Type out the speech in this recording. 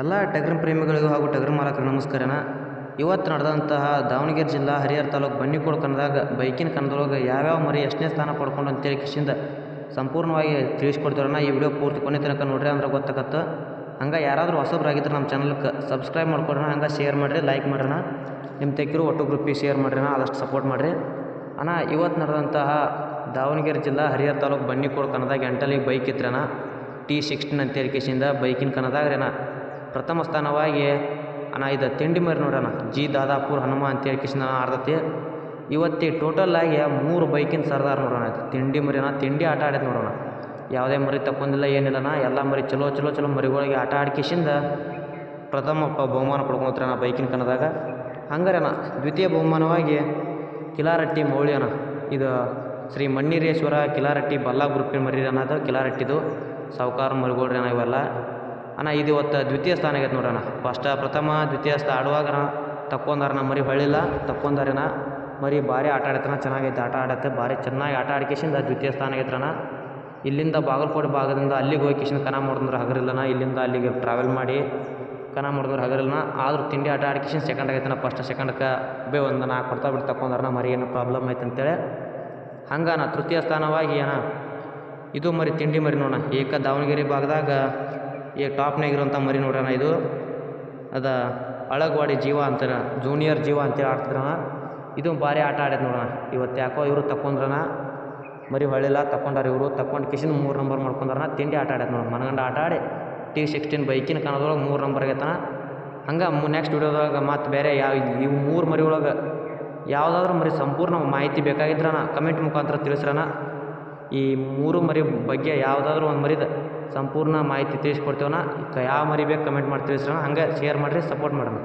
ಎಲ್ಲ ಟಗರು ಪ್ರೇಮಿಗಳಿಗೂ ಹಾಗೂ ಟಗರು ಮಾಲಕರ ನಮಸ್ಕಾರನ. ಇವತ್ತು ನಡೆದಂತಹ ದಾವಣಗೆರೆ ಜಿಲ್ಲಾ ಹರಿಹರ ತಾಲೂಕು ಬನ್ನಿಕೋಡು ಕನ್ನದಾಗ ಬೈಕಿನ ಕನ್ನದೊಳಗೆ ಯಾವ್ಯಾವ ಮರಿ ಎಷ್ಟನೇ ಸ್ಥಾನ ಪಡ್ಕೊಂಡು ಅಂತೇಳಿ ಕಿಶಿಂದ ಸಂಪೂರ್ಣವಾಗಿ ತಿಳಿಸ್ಕೊಡ್ತೀವಿ ಈ ವಿಡಿಯೋ ಪೂರ್ತಿ ಕೊನೆ ತನಕ ನೋಡ್ರಿ ಅಂದ್ರೆ ಗೊತ್ತಾಗತ್ತೆ. ಹಂಗೆ ಯಾರಾದರೂ ಹೊಸಬ್ರಾಗಿದ್ರೆ ನಮ್ಮ ಚಾನಲ್ಗೆ ಸಬ್ಸ್ಕ್ರೈಬ್ ಮಾಡ್ಕೊಡ್ರಣ ಹಂಗೆ ಶೇರ್ ಮಾಡಿರಿ ಲೈಕ್ ಮಾಡೋಣ ನಿಮ್ಮ ತೆಕ್ಕಿರು ಒಟ್ಟು ಗ್ರೂಪಿಗೆ ಶೇರ್ ಮಾಡ್ರಿ ಅಣ್ಣ. ಆದಷ್ಟು ಸಪೋರ್ಟ್ ಮಾಡಿರಿ. ಅಣ್ಣ, ಇವತ್ತು ನಡೆದಂತಹ ದಾವಣಗೆರೆ ಜಿಲ್ಲಾ ಹರಿಹರ ತಾಲೂಕು ಬನ್ನಿಕೋಡು ಕನ್ನದಾಗ ಎಂಟಲಿಗೆ ಬೈಕ್ ಇತ್ತಣ್ಣ ಟಿ ಸಿಕ್ಸ್ಟೀನ್ ಅಂತೇಳಿ ಕಿಶಿಂದ ಬೈಕಿನ ಕನ್ನದಾಗ್ರೇನ ಪ್ರಥಮ ಸ್ಥಾನವಾಗಿ, ಅಣ್ಣ, ಇದು ತಿಂಡಿ ಮರಿ ನೋಡೋಣ ಜಿ ದಾದಾಪುರ್ ಹನುಮ ಅಂತೇಳಿ ಕೃಷ್ಣ ಆಡ್ತತಿ ಇವತ್ತಿ ಆಗಿ ಮೂರು ಬೈಕಿನ ಸರ್ದಾರ್ ನೋಡೋಣ ಇದು. ತಿಂಡಿ ಮರಿನ ತಿಂಡಿ ಆಟ ಆಡಿದ್ ನೋಡೋಣ ಯಾವುದೇ ಮರಿ ತಕ್ಕೊಂದಿಲ್ಲ ಏನಿಲ್ಲನ ಎಲ್ಲ ಮರಿ ಚಲೋ ಚಲೋ ಚಲೋ ಮರಿಗಳಿಗೆ ಆಟ ಆಡ್ಕಿಶಿಂದ ಪ್ರಥಮ ಪ ಬಹುಮಾನ ಪಡ್ಕೊಂತ್ರಣ ಬೈಕಿನ ಕಣದಾಗ. ಹಂಗಾರಣ ದ್ವಿತೀಯ ಬಹುಮಾನವಾಗಿ ಕಿಲಾರಟ್ಟಿ ಮೌಳಿ ಅಣ್ಣ. ಇದು ಶ್ರೀ ಮಣ್ಣೀರೇಶ್ವರ ಕಿಲಾರಟ್ಟಿ ಬಲ್ಲಾ ಗ್ರೂಪಿನ ಮರಿ ಅನ್ನೋದು ಕಿಲಾರಟ್ಟಿದು. ಸಾವುಕಾರ ಮರಿಗಳ್ರಿ ಅಣ್ಣ ಇವೆಲ್ಲ. ಅಣ್ಣ, ಇದು ಇವತ್ತು ದ್ವಿತೀಯ ಸ್ಥಾನ ಆಗೈತೆ ನೋಡೋಣ ಫಸ್ಟ ಪ್ರಥಮ, ದ್ವಿತೀಯ ಸ್ಥಾನ ಆಡುವಾಗ ತಕ್ಕೊಂದಾರನ ಮರಿ ಹೊಳ್ಳಿಲ್ಲ. ತಕ್ಕೊಂಡಾರೇನ ಮರಿ ಭಾರಿ ಆಟ ಆಡತ್ತನ ಚೆನ್ನಾಗೈತೆ ಆಟ ಆಡತ್ತೆ ಭಾರಿ ಚೆನ್ನಾಗಿ ಆಟ ಆಡ್ಕೇಶಿಂದ ದ್ವಿತೀಯ ಸ್ಥಾನ ಆಗೈತ್ರಣ ಇಲ್ಲಿಂದ ಬಾಗಲಕೋಟೆ ಭಾಗದಿಂದ ಅಲ್ಲಿಗೆ ಹೋಗಿ ಕಿಶನ್ ಕನ ಮಾಡಿದ್ರೆ ಹಗರಿಲ್ಲನ ಇಲ್ಲಿಂದ ಅಲ್ಲಿಗೆ ಟ್ರಾವೆಲ್ ಮಾಡಿ ಕನ ಮಾಡಿದ್ರೆ ಹಗರಿಲ್ಲನ ಆದರೂ ತಿಂಡಿ ಆಟ ಆಡ್ಕಿಶನ್ ಸೆಕೆಂಡ್ ಆಗೈತನ ಫಸ್ಟ್ ಸೆಕೆಂಡ್ಗೆ ಬೇ ಒಂದು ನಾಲ್ಕು ಕೊಡ್ತಾ ಬಿಟ್ಟು ತಕ್ಕೊಂಡಾರನ ಮರಿ ಏನೋ ಪ್ರಾಬ್ಲಮ್ ಆಯ್ತು ಅಂತೇಳಿ. ಹಂಗೆ ನಾ ತೃತೀಯ ಸ್ಥಾನವಾಗಿ ಅಣ್ಣ, ಇದು ಮರಿ ತಿಂಡಿ ಮರಿ ನೋಡೋಣ ಏಕ ದಾವಣಗೆರೆ ಭಾಗದಾಗ ಈ ಟಾಪ್ನಾಗ ಇರುವಂಥ ಮರಿ ನೋಡೋಣ ಇದು. ಅದ ಅಳಗ್ವಾಡಿ ಜೀವ ಅಂತಾರ ಜೂನಿಯರ್ ಜೀವ ಅಂತೇಳಿ ಆಡ್ತಿದ್ರಣ ಇದು ಭಾರಿ ಆಟ ಆಡ್ಯದ ನೋಡೋಣ ಇವತ್ತು ಯಾಕೋ ಇವರು ತಕೊಂಡ್ರಣ ಮರಿ ಹೊಳ್ಳಿಲ್ಲ ತಕೊಂಡಾರ ಇವರು. ತಕೊಂಡು ಕಿಶನ್ ಮೂರು ನಂಬರ್ ಮಾಡ್ಕೊಂಡಾರಣ ತಿಂಡಿ ಆಟ ಆಡ್ಯದ ನೋಡೋಣ ಮನಗಂಡ ಆಟ ಆಡಿ ಟಿ ಸಿಕ್ಸ್ಟೀನ್ ಬೈಕಿನ ಕಾಣೋದ್ರೊಳಗೆ ಮೂರು ನಂಬರ್ ಆಗೈತಾನ ಹಂಗೆ ನೆಕ್ಸ್ಟ್ ವಿಡಿಯೋದಾಗ ಮತ್ತು ಬೇರೆ ಯಾವ ಇವು ಮೂರು ಮರಿ ಒಳಗೆ ಯಾವುದಾದ್ರೂ ಮರಿ ಸಂಪೂರ್ಣ ಮಾಹಿತಿ ಬೇಕಾಗಿದ್ರಣ ಕಮೆಂಟ್ ಮುಖಾಂತರ ತಿಳಿಸ್ರಣ ಈ ಮೂರು ಮರಿ ಬಗ್ಗೆ ಯಾವುದಾದ್ರೂ ಒಂದು ಮರಿದ ಸಂಪೂರ್ಣ ಮಾಹಿತಿ ತಿಳಿಸ್ಕೊಡ್ತೇವನ. ಯಾವ ಮರಿ ಬೇಕು ಕಮೆಂಟ್ ಮಾಡಿ ತಿಳಿಸ್ರಣ. ಹಂಗೆ ಶೇರ್ ಮಾಡಿರಿ ಸಪೋರ್ಟ್ ಮಾಡೋಣ.